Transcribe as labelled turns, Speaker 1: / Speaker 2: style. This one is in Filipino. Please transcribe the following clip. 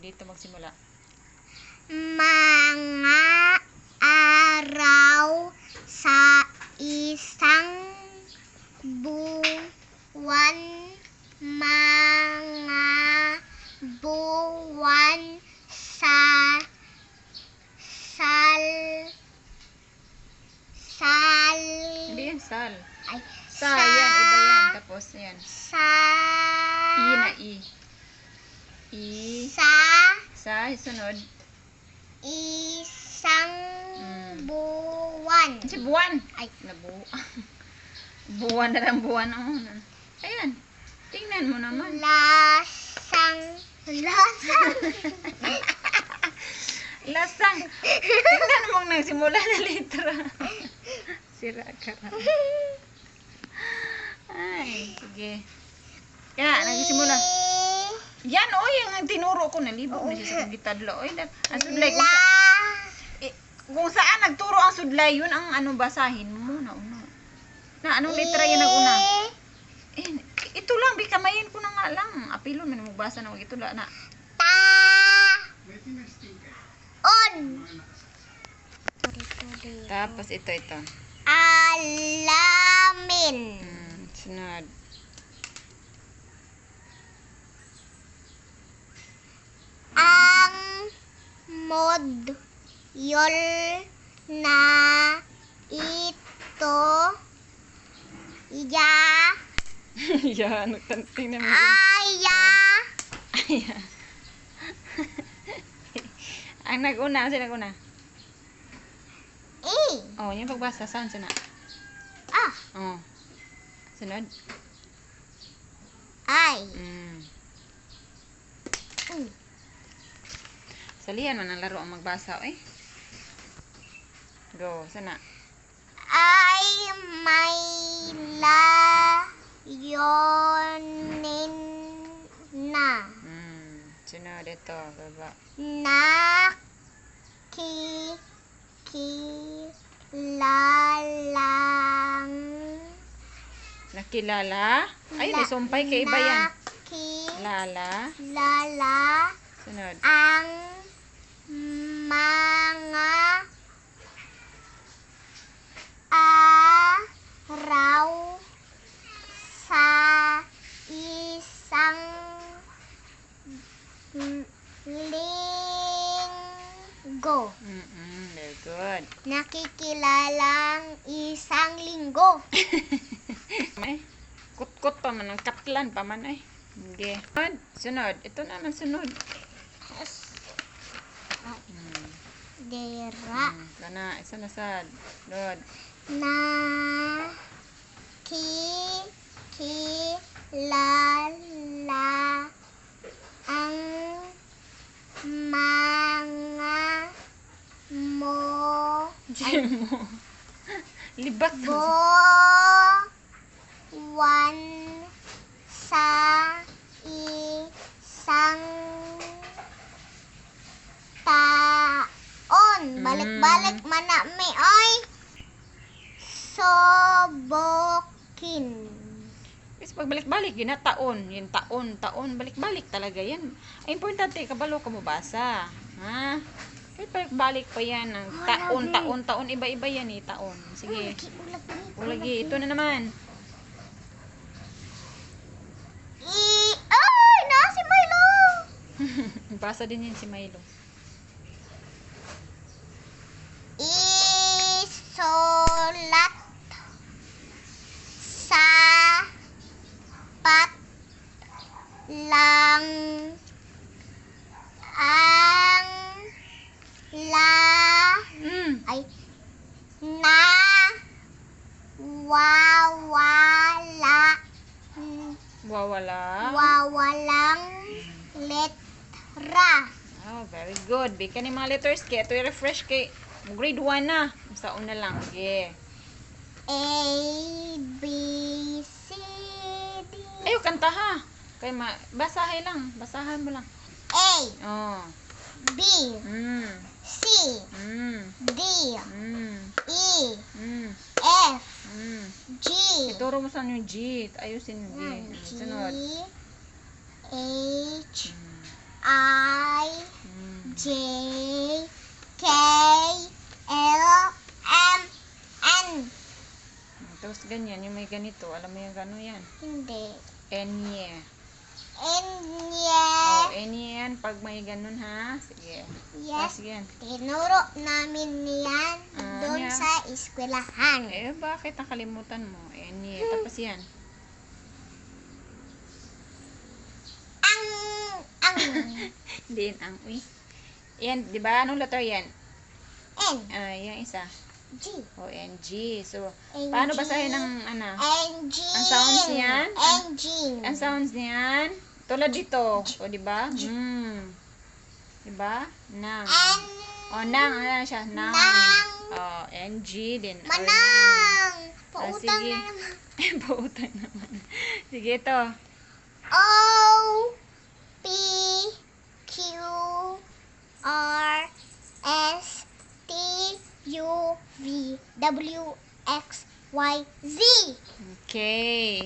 Speaker 1: dito magsimula.
Speaker 2: Mga araw sa isang buwan. Mga buwan sa sal sal
Speaker 1: Hindi yan, sal.
Speaker 2: ay
Speaker 1: Sa, yan, iba yan. Tapos, yan.
Speaker 2: sa
Speaker 1: I na I. I.
Speaker 2: sa
Speaker 1: Sa, sunod.
Speaker 2: isang
Speaker 1: Mm.
Speaker 2: buwan.
Speaker 1: Si buwan.
Speaker 2: Ay.
Speaker 1: Nabu. buwan na lang buwan. Oh. Ayan. Tingnan mo naman.
Speaker 2: Lasang lasang
Speaker 1: Lasang. Tingnan mo nagsimula na litra. Sira ka. Ay, sige. Kaya, nagsimula. Yan, oy, yung tinuro ko, nalibog na siya sa gitadlo. Oy, dat, ang sudlay, kung, sa,
Speaker 2: La
Speaker 1: eh, kung saan nagturo ang sudlay, yun ang ano, basahin mo na una. Na, anong letra yun ang una? Eh, ito lang, bikamayin ko na nga lang. Apilon, man magbasa na, wag ito lang na.
Speaker 2: ta on
Speaker 1: Tapos ito, ito.
Speaker 2: alamin
Speaker 1: Hmm, sunod.
Speaker 2: ang mod yol na ito ya
Speaker 1: Yan, tingnan mo.
Speaker 2: aya
Speaker 1: Ayan. ang nag-una, sino nag-una?
Speaker 2: i
Speaker 1: Oh, yung pagbasa, saan sina?
Speaker 2: ah
Speaker 1: Oh. Sunod.
Speaker 2: ay
Speaker 1: Mm.
Speaker 2: Mm.
Speaker 1: Salihan man ang laro ang magbasa, eh. Go, sana.
Speaker 2: ay may layonin na
Speaker 1: Mm. Sunod ito, baba.
Speaker 2: nakikilalang
Speaker 1: Nakilala? Ay, may sumpay kay iba yan. Lala.
Speaker 2: Nakilala
Speaker 1: Sunod.
Speaker 2: ang mga araw sa isang linggo.
Speaker 1: Mm-mm, very good.
Speaker 2: Nakikilalang isang linggo.
Speaker 1: Ay, kutkot pa man, ang katlan pa man ay. Hindi. Sunod. Sunod. Ito naman sunod. Mm.
Speaker 2: Dera
Speaker 1: Mm. Kana, isa na sad. Lord.
Speaker 2: na ki kilala ang mga mo
Speaker 1: mo. Libat ka.
Speaker 2: buwan sa isang taon. Balik-balik man na may oy. Sobokin.
Speaker 1: Is pagbalik-balik, yun na taon. Yun taon, taon, balik-balik talaga yan. Ay, importante, kabalo ka mo basa. Ha? Kahit balik-balik pa yan. Ang taon, taon, taon, iba-iba yan eh, taon. Sige.
Speaker 2: Ulag, ulag,
Speaker 1: Ulagi, ito na naman.
Speaker 2: I, ay, na si Milo.
Speaker 1: Basa din yan si Milo.
Speaker 2: Isulat sa pat lang ang la
Speaker 1: Mm.
Speaker 2: ay na wawala
Speaker 1: Wawala.
Speaker 2: wawalang letra
Speaker 1: Oh, very good. Bigyan ni mga letters kay ito i-refresh kay grade 1 na. Sa una lang. Yeah.
Speaker 2: A B C D
Speaker 1: Ayo, kanta ha. Kay ma basahin lang. Basahan mo lang.
Speaker 2: A
Speaker 1: Oh.
Speaker 2: B
Speaker 1: Mm.
Speaker 2: C
Speaker 1: Mm.
Speaker 2: D
Speaker 1: Mm. Ituro mo saan yung G. Ayusin mo.
Speaker 2: Mm, G.
Speaker 1: Sunod.
Speaker 2: H.
Speaker 1: Mm.
Speaker 2: I. Mm. J. K. L. M. N. Tapos ganyan.
Speaker 1: Yung may ganito. Alam mo yung gano'n yan?
Speaker 2: Hindi.
Speaker 1: N.
Speaker 2: Yeah.
Speaker 1: Oh, yan. Pag may ganun ha. Sige. Ah,
Speaker 2: Yes.
Speaker 1: sige.
Speaker 2: Tinuro namin niyan
Speaker 1: Ah,
Speaker 2: doon
Speaker 1: niya.
Speaker 2: sa eskwelahan.
Speaker 1: Eh, bakit nakalimutan mo? Enye. Tapos yan.
Speaker 2: Ang, ang,
Speaker 1: Hindi yan ang uy. Yan, di ba? Anong letter yan?
Speaker 2: N,
Speaker 1: Ah, yung isa.
Speaker 2: G.
Speaker 1: O, N-G. So,
Speaker 2: N,
Speaker 1: paano basahin ng, ano?
Speaker 2: Engine.
Speaker 1: Ang sounds niyan?
Speaker 2: Engine.
Speaker 1: Ang sounds niyan, tulad dito. O, di ba? Hmm. Di ba? Nang. O, nang. Ano siya? Nang. O, N-G din.
Speaker 2: Manang. Pautang na naman.
Speaker 1: Pautang naman. Sige, ito.
Speaker 2: O, P, Q, R, S, T, U, V, W, X, Y, Z.
Speaker 1: Okay.